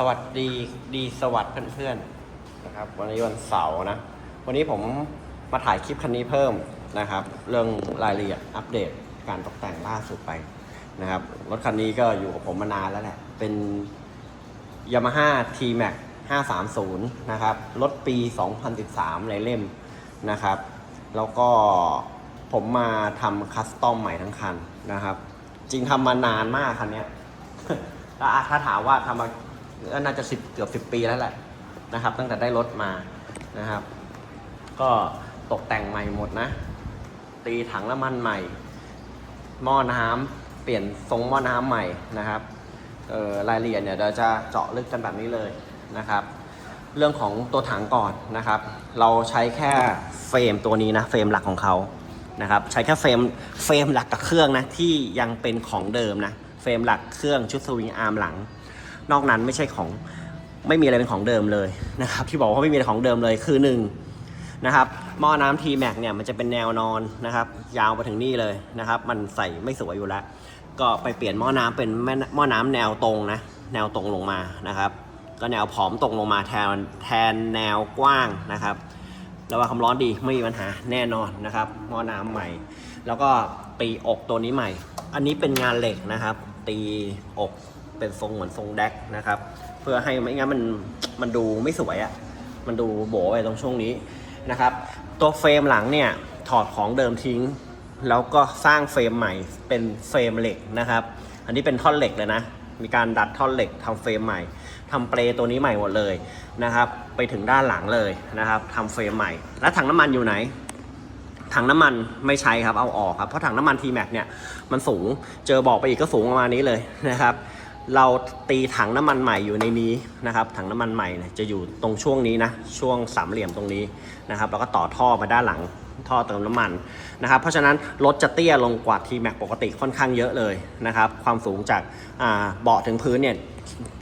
สวัสดีดีสวัสดีเพื่อนๆนะครับ วันนี้วันเสาร์นะ วันนี้ผมมาถ่ายคลิปคันนี้เพิ่มนะครับ เรื่องรายละเอียดอัปเดตการตกแต่งล่าสุดไปนะครับรถคันนี้ก็อยู่กับผมมานานแล้วแหละ เป็น Yamaha T-Max 530 นะครับ รถปี 2013 ในเล่มนะครับ แล้วก็ผมมาทำคัสตอมใหม่ทั้งคันนะครับ จริงทำมานานมากคันนี้ถ้าถามว่าทำมา น่าจะสิบเกือบสิบปีแล้วแหละนะครับ ตั้งแต่ได้รถมานะครับ ก็ตกแต่งใหม่หมดนะ ตีถังน้ำมันใหม่ หม้อน้ำเปลี่ยนทรงหม้อน้ำใหม่นะครับรายละเอียดเนี่ยเราจะเจาะลึกกันแบบนี้เลยนะครับ เรื่องของตัวถังก่อนนะครับ เราใช้แค่เฟรมตัวนี้นะเฟรมหลักของเขานะครับ ใช้แค่เฟรมเฟรมหลักกับเครื่องนะที่ยังเป็นของเดิมนะเฟรมหลักเครื่องชุดสวิงอาร์มหลัง นอกนั้นไม่ใช่ของไม่มีอะไรเป็นของเดิมเลยนะครับ ที่บอกว่าไม่มีอะไรของเดิมเลยคือหนึ่งนะครับหม้อน้ำ T-Max เนี่ยมันจะเป็นแนวนอนนะครับ ยาวไปถึงนี่เลยนะครับ มันใส่ไม่สวยอยู่แล้ว ก็ไปเปลี่ยนหม้อน้ำเป็นหม้อน้ำแนวตรงนะแนวตรงลงมานะครับ ก็แนวผอมตรงลงมาแทนแทนแนวกว้างนะครับระบายความร้อนดีไม่มีปัญหาแน่นอนนะครับหม้อน้ำใหม่ แล้วก็ตีอกตัวนี้ใหม่ อันนี้เป็นงานเหล็กนะครับ ตีอก เป็นทรงเหมือนทรงแดกนะครับ เพื่อให้ไม่งั้นมันมันดูไม่สวยอะ่ะมันดูโบไปตรงช่วงนี้นะครับ ตัวเฟรมหลังเนี่ยถอดของเดิมทิ้ง แล้วก็สร้างเฟรมใหม่เป็นเฟรมเหล็กนะครับ อันนี้เป็นท่อนเหล็กเลยนะมีการดัดท่อนเหล็กทำเฟรมใหม่ทำเปลตัวนี้ใหม่หมดเลยนะครับ ไปถึงด้านหลังเลยนะครับทำเฟรมใหม่ แล้วถังน้ำมันอยู่ไหน ถังน้ำมันไม่ใช้ครับเอาออกครับเพราะถังน้ำมัน T-Max เนี่ยมันสูงเจอบอกไปอีกก็สูงประมาณนี้เลยนะครับ เราตีถังน้ำมันใหม่อยู่ในนี้นะครับ ถังน้ำมันใหม่เนี่ยจะอยู่ตรงช่วงนี้นะช่วงสามเหลี่ยมตรงนี้นะครับแล้วก็ต่อท่อมาด้านหลังท่อเติมน้ำมันนะครับเพราะฉะนั้นรถจะเตี้ยลงกว่า T-Max ปกติค่อนข้างเยอะเลยนะครับความสูงจากเบาะถึงพื้นเนี่ย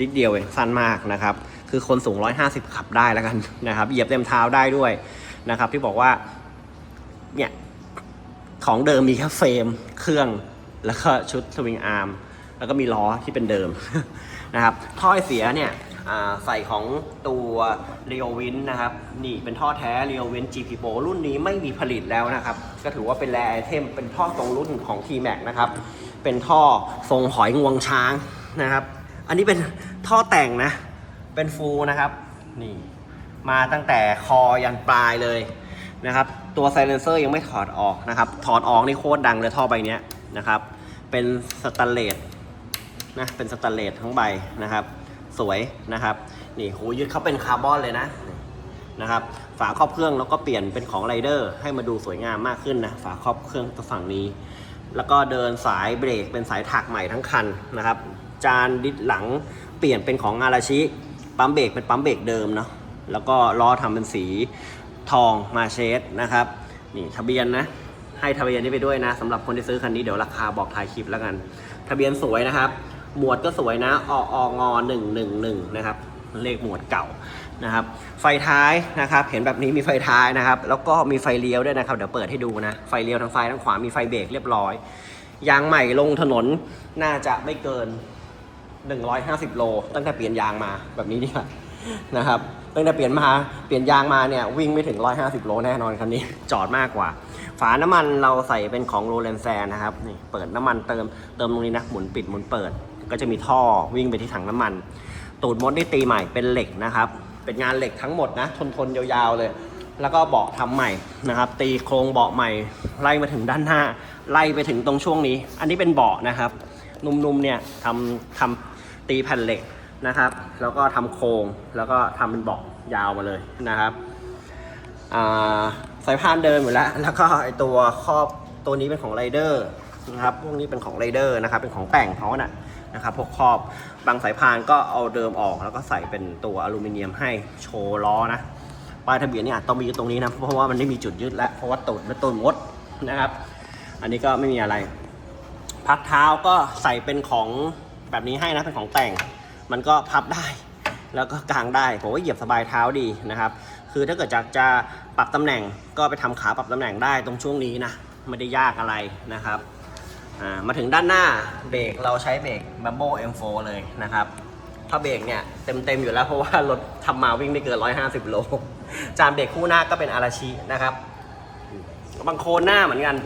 นิดเดียวเองสั้นมากนะครับคือคนสูง 150 ขับได้แล้วกันนะครับเหยียบเต็มเท้าได้ด้วยนะครับที่บอกว่าเนี่ยของเดิมมีแค่เฟรมเครื่องแล้วก็ชุดสวิงอาร์ม แล้วก็มีล้อที่เป็นเดิมนะครับท่อเสียเนี่ยใส่ของตัวเรียววินนะครับ นี่เป็นท่อแท้เรียววิน GP Pro รุ่นนี้ไม่มีผลิตแล้วนะครับ ก็ถือว่าเป็นแรไอเทมเป็นท่อทรงรุ่นของ T-Max นะครับ เป็นท่อทรงหอยงวงช้างนะครับ อันนี้เป็นท่อแต่งนะ เป็นฟูลนะครับ นี่มาตั้งแต่คอยันปลายเลยนะครับ ตัวไซเลนเซอร์ยังไม่ถอดออกนะครับ ถอดออกนี่โคตรดังเลยท่อใบนี้นะครับ เป็นสแตนเลส นะเป็นสแตนเลสทั้งใบนะครับ สวยนะครับ นี่หูยึดเขาเป็นคาร์บอนเลยนะนะครับ ฝาครอบเครื่องแล้วก็เปลี่ยนเป็นของไรเดอร์ให้มาดูสวยงามมากขึ้นนะฝาครอบเครื่องฝั่งนี้ แล้วก็เดินสายเบรกเป็นสายถักใหม่ทั้งคันนะครับ จานดิสหลังเปลี่ยนเป็นของอาราชิ ปั๊มเบรกเป็นปั๊มเบรกเดิมเนาะแล้วก็ล้อทำเป็นสีทองมาเชสนะครับนี่ทะเบียนนะให้ทะเบียนนี้ไปด้วยนะสำหรับคนที่ซื้อคันนี้เดี๋ยวราคาบอกท้ายคลิปแล้วกัน ทะเบียนสวยนะครับ หมวดก็สวยนะอองหนึ่งหนึ่งหนึ่งนะครับเลขหมวดเก่านะครับ ไฟท้ายนะครับ เห็นแบบนี้มีไฟท้ายนะครับ แล้วก็มีไฟเลี้ยวด้วยนะครับ เดี๋ยวเปิดให้ดูนะ ไฟเลี้ยวทางซ้ายทางขวา มีไฟเบรกเรียบร้อย ยางใหม่ลงถนนน่าจะไม่เกิน 150 โล ตั้งแต่เปลี่ยนยางมาแบบนี้ดีกว่านะครับ ตั้งแต่เปลี่ยนมา เปลี่ยนยางมาเนี่ยวิ่งไม่ถึง 150 โลแน่นอนคันนี้ จอดมากกว่า ฝาน้ำมันเราใส่เป็นของโรเลนแซนนะครับ นี่ เปิดน้ำมันเติม เติมตรงนี้นะ หมุนปิด หมุนเปิด ก็จะมีท่อวิ่งไปที่ถังน้ำมัน ตูดมดนี่ตีใหม่เป็นเหล็กนะครับ เป็นงานเหล็กทั้งหมดนะทนทนยาวๆเลย แล้วก็เบาะทำใหม่นะครับ ตีโครงเบาะใหม่ ไล่มาถึงด้านหน้า ไล่ไปถึงตรงช่วงนี้ อันนี้เป็นเบาะนะครับ นุ่มๆเนี่ยทำทำตีแผ่นเหล็กนะครับ แล้วก็ทำโครงแล้วก็ทำเป็นเบาะยาวมาเลยนะครับสายพานเดิมอยู่แล้ว แล้วก็ไอตัวครอบตัวนี้เป็นของไรเดอร์นะครับ พวกนี้เป็นของไรเดอร์นะครับ เป็นของแต่งเขาน่ะ นะครับพวกครอบบางสายพานก็เอาเดิมออกแล้วก็ใส่เป็นตัวอลูมิเนียมให้โชว์ล้อนะป้ายทะเบียนเนี่ยต้องมีอยู่ตรงนี้นะเพราะว่ามันไม่มีจุดยึดแล้วเพราะว่าตูดเป็นตูดมดนะครับ อันนี้ก็ไม่มีอะไร พักเท้าก็ใส่เป็นของแบบนี้ให้นะเป็นของแต่ง มันก็พับได้แล้วก็กางได้ผมว่าเหยียบสบายเท้าดีนะครับ คือถ้าเกิดจะจะปรับตำแหน่งก็ไปทำขาปรับตำแหน่งได้ตรงช่วงนี้นะไม่ได้ยากอะไรนะครับ มาถึงด้านหน้าเบรกเราใช้เบรก b a m b o M4 เลยนะครับถ้าเบรกเนี่ยเต็มเต็มๆอยู่แล้วเพราะว่ารถทำมาวิ่งไม่เกิน 150 โล จานเบรกคู่หน้าก็เป็นอาราชินะครับ บางโคนหน้าเหมือนกัน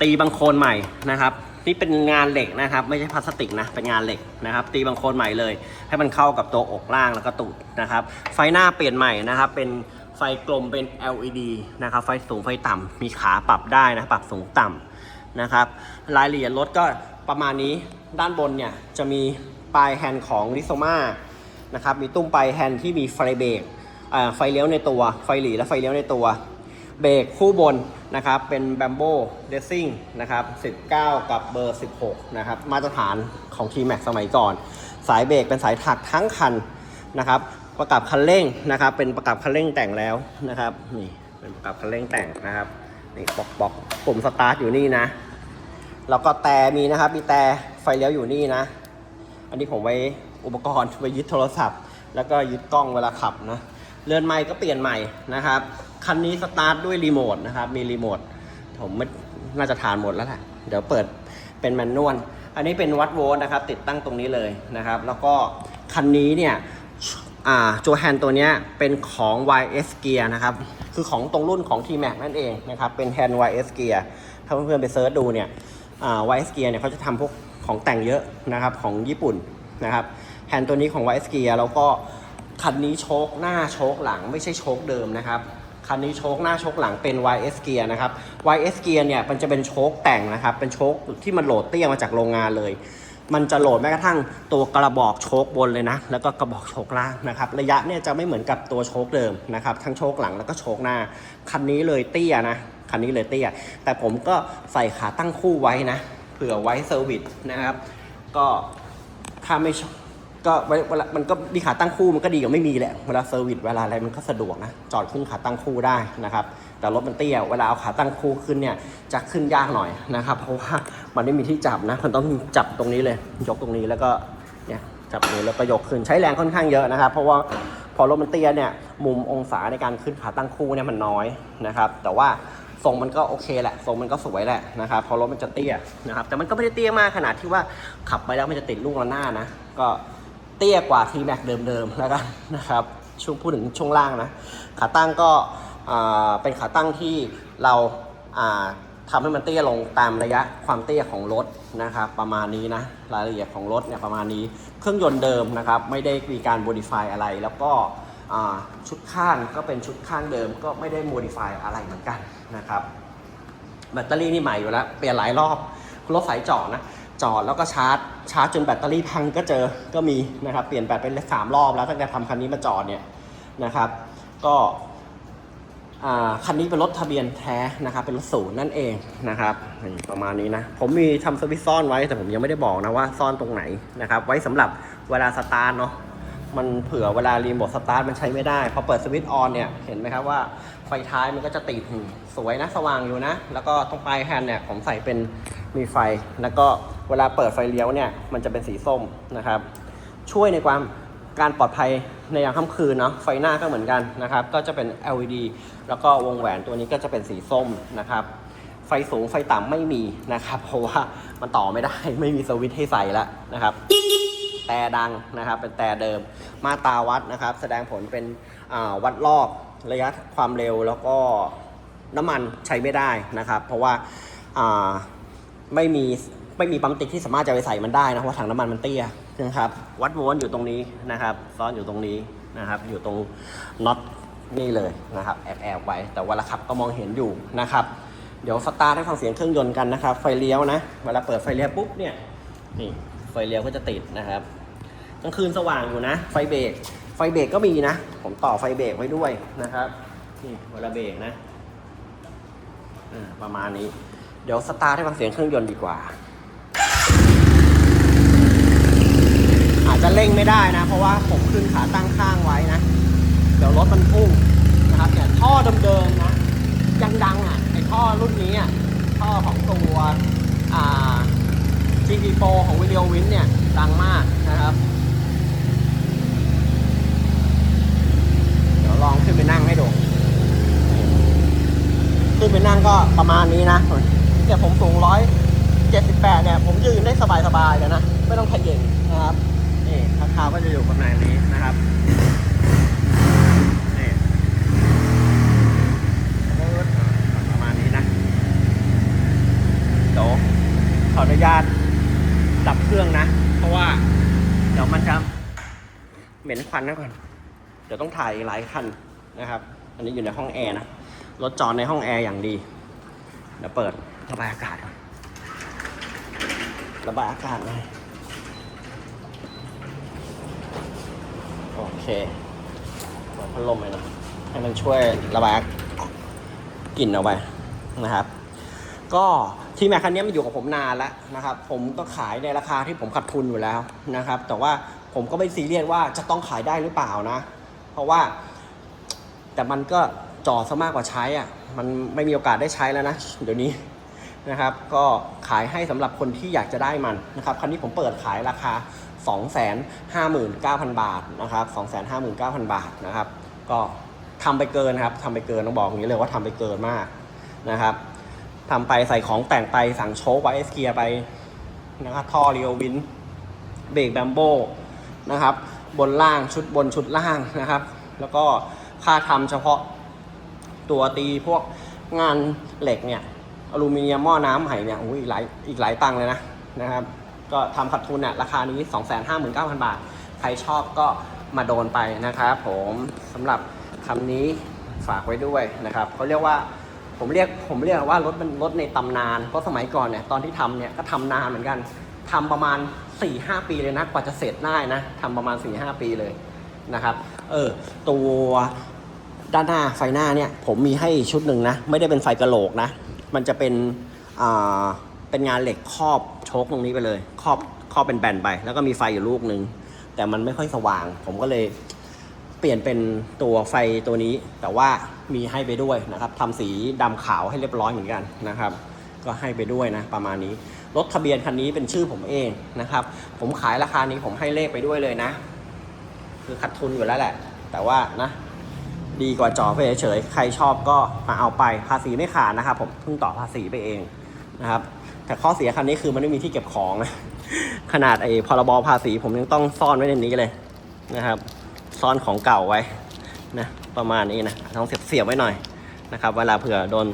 ตีบางโคนใหม่นะครับ นี่เป็นงานเหล็กนะครับ ไม่ใช่พลาสติกนะ เป็นงานเหล็กนะครับ ตีบางโคนใหม่เลย ให้มันเข้ากับตัวอกล่างแล้วก็ตูดนะครับ ไฟหน้าเปลี่ยนใหม่นะครับ เป็นไฟกลมเป็น LED นะครับ ไฟสูงไฟต่ำมีขาปรับได้นะ ปรับสูงต่ำ นะครับ รายละเอียดรถก็ประมาณนี้ด้านบนเนี่ยจะมีปลายแฮนด์ของลิโซมานะครับมีตุ้มปลายแฮนด์ที่มีไฟเบรกไฟเลี้ยวในตัวไฟหลีและไฟเลี้ยวในตัว เบรกคู่บนนะครับเป็นแบมโบเดซซิ่งนะครับ19 กับเบอร์ 16 นะครับ มาตรฐานของ T-Max สมัยก่อน สายเบรกเป็นสายถักทั้งคันนะครับ ประกับคันเร่งนะครับ เป็นประกับคันเร่งแต่งแล้วนะครับนี่เป็นประกับคันเร่งแต่งนะครับ นี่บอกบอกปุ่มสตาร์ทอยู่นี่นะ แล้วก็แต่มีนะครับ มีแต่ไฟเลี้ยวอยู่นี่นะ อันนี้ผมไว้อุปกรณ์ไว้ยึดโทรศัพท์ แล้วก็ยึดกล้องเวลาขับนะเรือนไม้ก็เปลี่ยนใหม่นะครับ คันนี้สตาร์ทด้วยรีโมทนะครับ มีรีโมท ผมไม่น่าจะทานหมดแล้วแหละ เดี๋ยวเปิดเป็นแมนนวล อันนี้เป็นวัดโวลต์นะครับ ติดตั้งตรงนี้เลยนะครับ แล้วก็คันนี้เนี่ย โจแฮนตัวนี้เป็นของ YS Gear นะครับ คือของตรงรุ่นของ T-Max นั่นเองนะครับ เป็นแฮนด์ YS Gear ถ้าเพื่อนๆไปเซิร์ชดูเนี่ยอ่า YS Gear เนี่ยเขาจะทำพวกของแต่งเยอะนะครับของญี่ปุ่นนะครับ แฮนด์ตัวนี้ของ YS Gear แล้วก็คันนี้โชคหน้าโชคหลังไม่ใช่โชคเดิมนะครับ คันนี้โชคหน้าโชคหลังเป็น YS Gear นะครับ YS Gear เนี่ยมันจะเป็นโชคแต่งนะครับ เป็นโชคที่มันโหลดเตี้ยมาจากโรงงานเลย มันจะโหลดแม้กระทั่งตัวกระบอกโชคบนเลยนะ แล้วก็กระบอกโชคล่างนะครับ ระยะเนี่ยจะไม่เหมือนกับตัวโชคเดิมนะครับ ทั้งโชคหลังแล้วก็โชคหน้า คันนี้เลยเตี้ยนะ คันนี้เลยเตี้ย แต่ผมก็ใส่ขาตั้งคู่ไว้นะ เผื่อไว้เซอร์วิสนะครับ ก็ถ้าไม่ก็เวลาเวลามันก็มีขาตั้งคู่มันก็ดีกว่าไม่มีแหละ เวลาเซอร์วิสเวลาอะไรมันก็สะดวกนะ จอดขึ้นขาตั้งคู่ได้นะครับ แต่รถมันเตี้ยเวลาเอาขาตั้งคู่ขึ้นเนี่ยจะขึ้นยากหน่อยนะครับ เพราะว่ามันไม่มีที่จับนะมันต้องจับตรงนี้เลยยกตรงนี้แล้วก็เนี่ยจับนี้แล้วก็ยกขึ้นใช้แรงค่อนข้างเยอะนะครับ เพราะว่าพอรถมันเตี้ยเนี่ยมุมองศาในการขึ้นขาตั้งคู่เนี่ยมันน้อยนะครับ แต่ว่าทรงมันก็โอเคแหละทรงมันก็สวยแหละนะครับพอรถมันจะเตี้ยนะครับ แต่มันก็ไม่ได้เตี้ยมากขนาดที่ว่าขับไปแล้วมันจะติดลูกระนาดนะ ก็เตี้ยกว่า T Max เดิมๆแล้วกันนะครับช่วงพูดถึงช่วงล่างนะขาตั้งก็ เป็นขาตั้งที่เราทำให้มันเตี้ยลงตามระยะความเตี้ยของรถนะครับประมาณนี้นะรายละเอียดของรถเนี่ยประมาณนี้เครื่องยนต์เดิมนะครับไม่ได้มีการ modify อะไร แล้วก็ชุดข้างก็เป็นชุดข้างเดิมก็ไม่ได้ modify อะไรเหมือนกันนะครับแบตเตอรี่นี่ใหม่อยู่แล้วเปลี่ยนหลายรอบรถสายจอดนะจอดแล้วก็ชาร์จ ชาร์จจนแบตเตอรี่พังก็เจอก็มีนะครับเปลี่ยนแบตไปสามรอบแล้วตั้งแต่ทำคันนี้มาจอดเนี่ยนะครับ ก็ คันนี้เป็นรถทะเบียนแท้นะครับเป็นรถศูนย์นั่นเองนะครับประมาณนี้นะผมมีทำสวิตซ่อนไว้แต่ผมยังไม่ได้บอกนะว่าซ่อนตรงไหนนะครับไว้สำหรับเวลาสตาร์ทเนาะมันเผื่อเวลารีโมทสตาร์ทมันใช้ไม่ได้พอเปิดสวิตช์ออนเนี่ยเห็นไหมครับว่าไฟท้ายมันก็จะติดสวยนะสว่างอยู่นะ แล้วก็ตรงปลายแฮนด์เนี่ยผมใส่เป็นมีไฟ แล้วก็เวลาเปิดไฟเลี้ยวเนี่ยมันจะเป็นสีส้มนะครับ ช่วยในความ การปลอดภัยในยามค่ำคืนเนาะไฟหน้าก็เหมือนกันนะครับ ก็จะเป็น LED แล้วก็วงแหวนตัวนี้ก็จะเป็นสีส้มนะครับ ไฟสูงไฟต่ำไม่มีนะครับ เพราะว่ามันต่อไม่ได้ไม่มีสวิตช์ให้ใส่แล้วนะครับแต่ดังนะครับ เป็นแต่เดิมมาตราวัดนะครับ แสดงผลเป็นวัดรอบระยะความเร็วแล้วก็น้ำมันใช้ไม่ได้นะครับ เพราะว่าไม่มี ไม่มีปั๊มติ๊กที่สามารถจะไปใส่มันได้นะเพราะว่าถังน้ำมันมันเตี้ยนะครับ วัดโวลต์อยู่ตรงนี้นะครับ ซ้อนอยู่ตรงนี้นะครับ อยู่ตรงน็อตนี่เลยนะครับแอบแอบไว้ แต่เวลาขับก็มองเห็นอยู่นะครับ เดี๋ยวสตาร์ทให้ฟังเสียงเครื่องยนต์กันนะครับ ไฟเลี้ยวนะ เวลาเปิดไฟเลี้ยวปุ๊บเนี่ยนี่ไฟเลี้ยวก็จะติดนะครับกลางคืนสว่างอยู่นะ ไฟเบรกไฟเบรกก็มีนะ ผมต่อไฟเบรกไว้ด้วยนะครับนี่เวลาเบรกนะประมาณนี้ เดี๋ยวสตาร์ทให้ฟังเสียงเครื่องยนต์ดีกว่า อา จจะเร่งไม่ได้นะ เพราะว่าผมขึ้นขาตั้งข้างไว้นะ เดี๋ยวรถมันพุ่งนะครับเนี่ยท่อเดิมๆนะยังดังอะไอท่อรุ่นนี้อะท่อของตัวอ่า GP4 ของวิดีโอวินเนี่ยดังมากนะครับ เดี๋ยวลองขึ้นไปนั่งให้ดูขึ้นไปนั่งก็ประมาณนี้นะเนี่ยผมสูงร้อยเจ็ดสิบแปดเนี่ยผมยืนได้สบายๆเลยนะ ไม่ต้องขย่งนะครับ นี่นี่ข้างคาก็จะอยู่ข้างในนี้นะครับนี่ประมาณนี้นะเดี๋ยวขออนุญาตดับเครื่องนะ เพราะว่า เดี๋ยวมันจะเหม็นควันนะก่อน เดี๋ยวต้องถ่ายหลายคันนะครับ อันนี้อยู่ในห้องแอร์นะ รถจอดในห้องแอร์อย่างดี เดี๋ยวเปิดระบายอากาศระบายอากาศหน่อย โอเคเปิดพัดลมเลยนะให้มันช่วยระบายกลิ่นเอาไปนะครับ ก็ที่แมคคันนี้มันอยู่กับผมนานแล้วนะครับ ผมก็ขายในราคาที่ผมขาดทุนอยู่แล้วนะครับ แต่ว่าผมก็ไม่ซีเรียสว่าจะต้องขายได้หรือเปล่านะ เพราะว่า แต่มันก็จ่อซะมากกว่าใช้อะ มันไม่มีโอกาสได้ใช้แล้วนะ เดี๋ยวนี้นะครับ ก็ขายให้สำหรับคนที่อยากจะได้มันนะครับ คันนี้ผมเปิดขายราคา 259,000 บาทนะครับ259,000 บาทนะครับ ก็ทำไปเกินครับทำไปเกินต้องบอกอย่างนี้เลยว่าทำไปเกินมากนะครับทำไปใส่ของแต่งไปสั่งโชคไวเอสเกียไปนะครับท่อเรียววินเบรกแบมโบนะครับบนล่างชุดบนชุดล่างนะครับ แล้วก็ค่าทำเฉพาะตัวตีพวกงานเหล็กเนี่ยอลูมิเนียมหม้อน้ำใหเนี่ยโอ้ยอีกหลายอีกหลายตังเลยนะนะครับ ก็ทำขาดทุนเนี่ยราคานี้ 259,000 บาท ใครชอบก็มาโดนไปนะครับผมสำหรับคำนี้ฝากไว้ด้วยนะครับเขาเรียกว่าผมเรียกผมเรียกว่ารถมันรถในตำนานเพราะสมัยก่อนเนี่ยตอนที่ทำเนี่ยก็ทำนานเหมือนกันทำประมาณ 4-5 ปีเลยนะกว่าจะเสร็จได้นะทำประมาณ 4-5 ปีเลยนะครับเออตัวด้านหน้าไฟหน้าเนี่ยผมมีให้ชุดหนึ่งนะ ไม่ได้เป็นไฟกระโหลกนะ มันจะเป็นอ่า เป็นงานเหล็กครอบโชคตรงนี้ไปเลยครอบครอบเป็นแบนไป แล้วก็มีไฟอยู่ลูกหนึ่งแต่มันไม่ค่อยสว่าง ผมก็เลยเปลี่ยนเป็นตัวไฟตัวนี้ แต่ว่ามีให้ไปด้วยนะครับทำสีดำขาวให้เรียบร้อยเหมือนกันนะครับ ก็ให้ไปด้วยนะประมาณนี้รถทะเบียนคันนี้เป็นชื่อผมเองนะครับ ผมขายราคานี้ผมให้เลขไปด้วยเลยนะ คือขาดทุนอยู่แล้วแหละ แต่ว่านะ ดีกว่าจอไปเฉยๆใครชอบก็มาเอาไปภาษีไม่ขาดนะครับ ผมเพิ่งต่อภาษีไปเองนะครับ แต่ข้อเสียคันนี้คือมันไม่มีที่เก็บของนะขนาดไอ้พรบภาษีผมยังต้องซ่อนไว้ในนี้เลยนะครับ ซ่อนของเก่าไว้นะประมาณนี้นะต้องเสียบเสียบไว้หน่อยนะครับ เวลาเผื่อโดน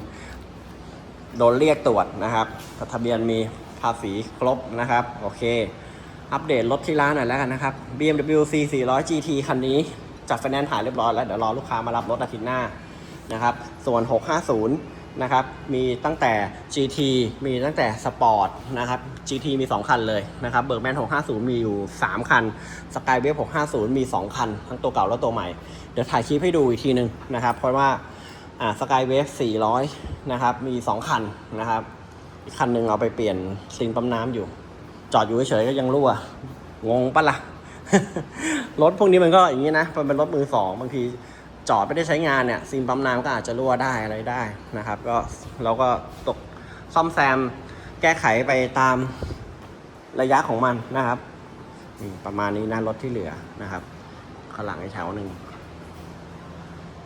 โดนเรียกตรวจนะครับทะเบียนมีภาษีครบนะครับ โอเค อัปเดตรถที่ร้านหน่อยแล้วกันนะครับ BMW C 400 GT คันนี้จัดไฟแนนซ์ถ่ายเรียบร้อยแล้ว เดี๋ยวรอลูกค้ามารับรถอาทิตย์หน้านะครับ ส่วน 650 นะครับ มีตั้งแต่ GT มีตั้งแต่สปอร์ตนะครับ GT มี 2 คันเลยนะครับเบิร์กแมน650 มีอยู่ 3 คันสกายเวฟ650 มี 2 คัน ทั้งตัวเก่าและตัวใหม่ เดี๋ยวถ่ายคลิปให้ดูอีกทีนึงนะครับ เพราะว่าอ่าสกายเวฟ400 นะครับ มี 2 คันนะครับ อีกคันหนึ่งเอาไปเปลี่ยนซิงปั๊มน้ำอยู่ จอดอยู่เฉยๆก็ยังรั่ว งงปะละ่ะ รถพวกนี้มันก็อย่างนี้นะ มันเป็นรถมือสองบางที จอดไม่ได้ใช้งานเนี่ยซิมปั๊มน้ำก็อาจจะรั่วได้อะไรได้นะครับ ก็เราก็ตกซ่อมแซมแก้ไขไปตามระยะของมันนะครับนี่ประมาณนี้นะรถที่เหลือนะครับข้างหลังไอ้แถวหนึ่ง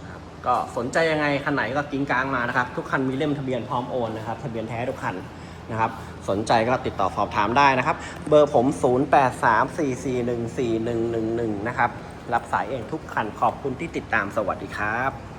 นะครับก็สนใจยังไงคันไหนก็กิ้งกลางมานะครับ ทุกคันมีเล่มทะเบียนพร้อมโอนนะครับทะเบียนแท้ทุกคันนะครับ สนใจก็ติดต่อสอบถามได้นะครับ เบอร์ผม 0834414111 นะครับ รับสายเองทุกคันขอบคุณที่ติดตามสวัสดีครับ